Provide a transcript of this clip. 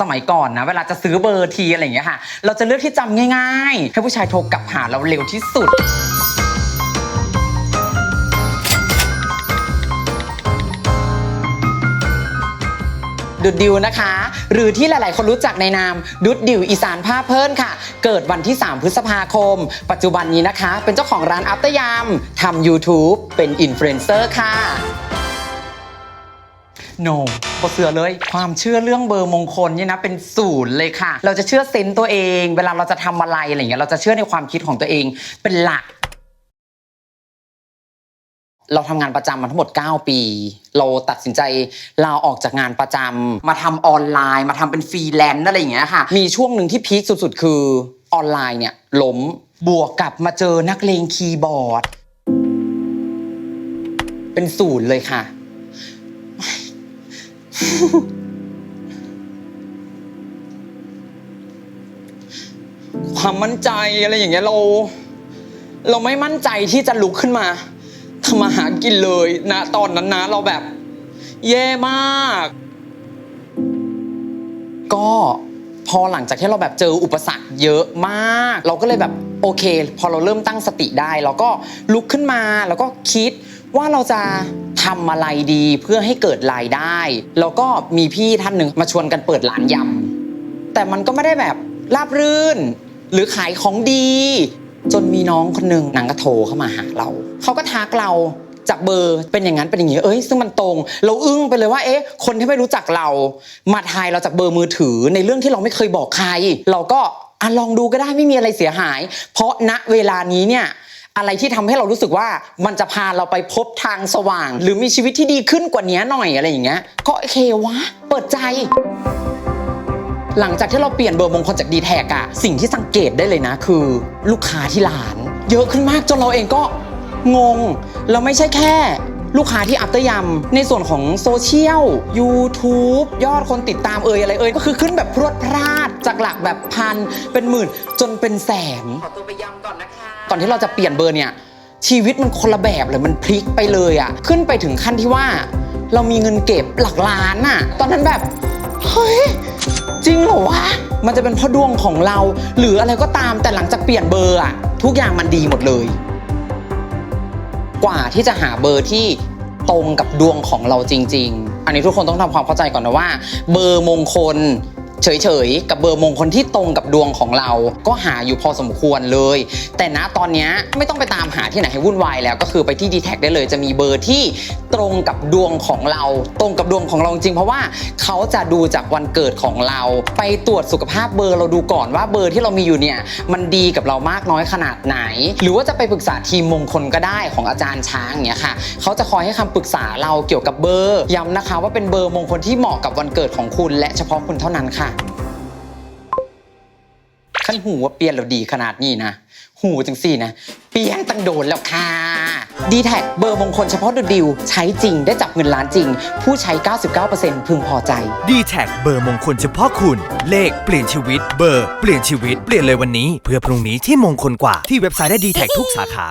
สมัยก่อนนะ เวลาจะซื้อเบอร์ทีอะไรอย่างเงี้ยค่ะ เราจะเลือกที่จำง่ายๆ ให้ผู้ชายโทรกลับหาเราเร็วที่สุด ดุดดิวนะคะ หรือที่หลาย ๆ คนรู้จักในนามดุดดิวอีสานผ้าเพิ่นค่ะ เกิดวันที่ 3 พฤษภาคม ปัจจุบันนี้นะคะ เป็นเจ้าของร้านอัปตยามทำ YouTube เป็นอินฟลูเอนเซอร์ค่ะ โนบเสือเลย ความเชื่อเรื่องเบอร์มงคลเนี่ยนะเป็นศูนย์เลยค่ะ เราจะเชื่อเซนต์ตัวเอง เวลาเราจะทำอะไรอะไรเงี้ยเราจะเชื่อในความคิดของตัวเองเป็นหลักเราทำงานประจำมาทั้งหมด 9 ปี เราตัดสินใจลาออกจากงานประจำมาทำออนไลน์ มาทำเป็นฟรีแลนซ์อะไรอย่างเงี้ยค่ะ มีช่วงหนึ่งที่พีคสุดๆ คือออนไลน์เนี่ยล้มบวกกับมาเจอนักเลงคีย์บอร์ด เป็นศูนย์เลยค่ะ ความมั่นใจอะไรอย่างเงี้ยเรา เราไม่มั่นใจที่จะลุกขึ้นมาทำมาหากินเลยนะตอนนั้นนะเราแบบ แย่มาก ก็พอหลังจากที่เราแบบเจออุปสรรคเยอะมาก เราก็เลยแบบโอเค พอเราเริ่มตั้งสติได้ เราก็ลุกขึ้นมาแล้วก็คิดว่าเราจะ ทำอะไรดีเพื่อให้เกิดรายได้ แล้วก็มีพี่ท่านหนึ่งมาชวนกันเปิดร้านยำแต่มันก็ไม่ได้แบบราบรื่น หรือขายของดี จนมีน้องคนหนึ่งนางก็โทรเข้ามาหาเราเขาก็ทักเราจากเบอร์เป็นอย่างนั้นเป็นอย่างนี้เอ้ยซึ่งมันตรง เราอึ้งไปเลยว่าเอ๊ะคนที่ไม่รู้จักเรา มาทายเราจากเบอร์มือถือ ในเรื่องที่เราไม่เคยบอกใคร เราก็อะลองดูก็ได้ไม่มีอะไรเสียหาย เพราะณเวลานี้เนี่ย อะไรที่ทำให้เรารู้สึกว่ามันจะพาเราไปพบทางสว่าง หรือมีชีวิตที่ดีขึ้นกว่านี้หน่อยอะไรอย่างเงี้ยก็โอเควะ เปิดใจหลังจากที่เราเปลี่ยนเบอร์มงคลจากดีแท็กอะสิ่งที่สังเกตได้เลยนะ คือ ลูกค้าที่ร้าน เยอะขึ้นมากจนเราเองก็งง เราไม่ใช่แค่ ลูกค้าที่อัปเตอร์ยำในส่วนของโซเชียล YouTube ยอดคนติดตามเอ่ยอะไรเอ่ยก็คือขึ้นแบบพรวดพราดจากหลักแบบพันเป็นหมื่นจนเป็นแสนขอตัวไปยำ อนนะคะก่อนที่เราจะเปลี่ยนเบอร์เนี่ยชีวิตมันคนละแบบเลยมันพลิกไปเลยอะขึ้นไปถึงขั้นที่ว่า เรามีเงินเก็บหลักล้านอะตอนนั้นแบบเฮ้ยจริงเหรอวะมันจะเป็นเพ่อดวงของเรา หรืออะไรก็ตามแต่หลังจากเปลี่ยนเบอร์อะทุกอย่างมันดีหมดเลย กว่าที่จะหาเบอร์ที่ตรงกับดวงของเราจริง ๆ อันนี้ทุกคนต้องทำความเข้าใจก่อนนะว่า เบอร์มงคล เฉยๆ กับเบอร์มงคลที่ตรงกับดวงของเรา ก็หาอยู่พอสมควรเลย แต่ณตอนนี้ไม่ต้องไปตามหาที่ไหนให้วุ่นวายแล้วก็คือไปที่ d t แทได้เลยจะมีเบอร์ที่ตรงกับดวงของเรา ตรงกับดวงของเราจริงเพราะว่าเขาจะดูจากวันเกิดของเรา ไปตรวจสุขภาพเบอร์เราดูก่อนว่าเบอร์ที่เรามีอยู่เนี่ยมันดีกับเรามากน้อยขนาดไหน หรือว่าจะไปปรึกษาทีมมงคลก็ได้ของอาจารย์ช้างเงี้ยค่ะเขาจะคอยให้คำปรึกษาเราเกี่ยวกับเบอร์ย้ำนะคะ ว่าเป็นเบอร์มงคลที่เหมาะกับวันเกิดของคุณ และเฉพาะคุณเท่านั้นค่ะ ขั้นหูว่าเปลี่ยนแล้วดีขนาดนี้นะ หูจังสี่นะ เปลี่ยนตั้งโดนแล้วค่ะ ดีแท็เบอร์มงคลเฉพาะดูดิว ใช้จริงได้จับเงินล้านจริง ผู้ใช้ 99%พึงพอใจ ดีแท็เบอร์มงคลเฉพาะคุณ เลขเปลี่ยนชีวิต เบอร์เปลี่ยนชีวิต เปลี่ยนเลยวันนี้ เพื่อพรุ่งนี้ที่มงคลกว่าที่เว็บไซต์ได้ดีแท็ทุกสาขา